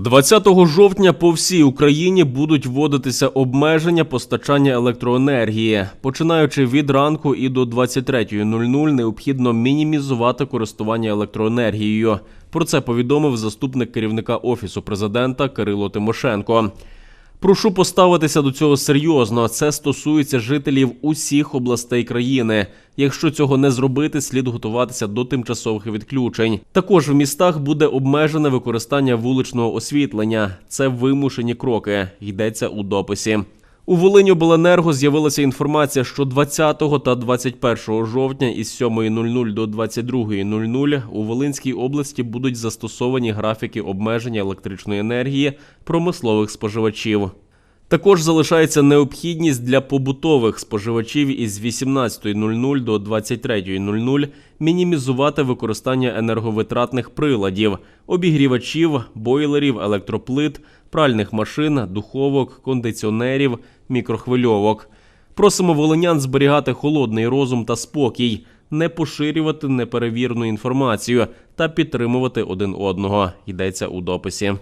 20 жовтня по всій Україні будуть вводитися обмеження постачання електроенергії. Починаючи від ранку і до 23.00 необхідно мінімізувати користування електроенергією. Про це повідомив заступник керівника офісу президента Кирило Тимошенко. Прошу поставитися до цього серйозно. Це стосується жителів усіх областей країни. Якщо цього не зробити, слід готуватися до тимчасових відключень. Також в містах буде обмежене використання вуличного освітлення. Це вимушені кроки. Йдеться у дописі. У Волиньобленерго з'явилася інформація, що 20 та 21 жовтня із 7.00 до 22.00 у Волинській області будуть застосовані графіки обмеження електричної енергії промислових споживачів. Також залишається необхідність для побутових споживачів із 18.00 до 23.00 мінімізувати використання енерговитратних приладів, обігрівачів, бойлерів, електроплит, пральних машин, духовок, кондиціонерів, мікрохвильовок. Просимо волинян зберігати холодний розум та спокій, не поширювати неперевірену інформацію та підтримувати один одного. Йдеться у дописі.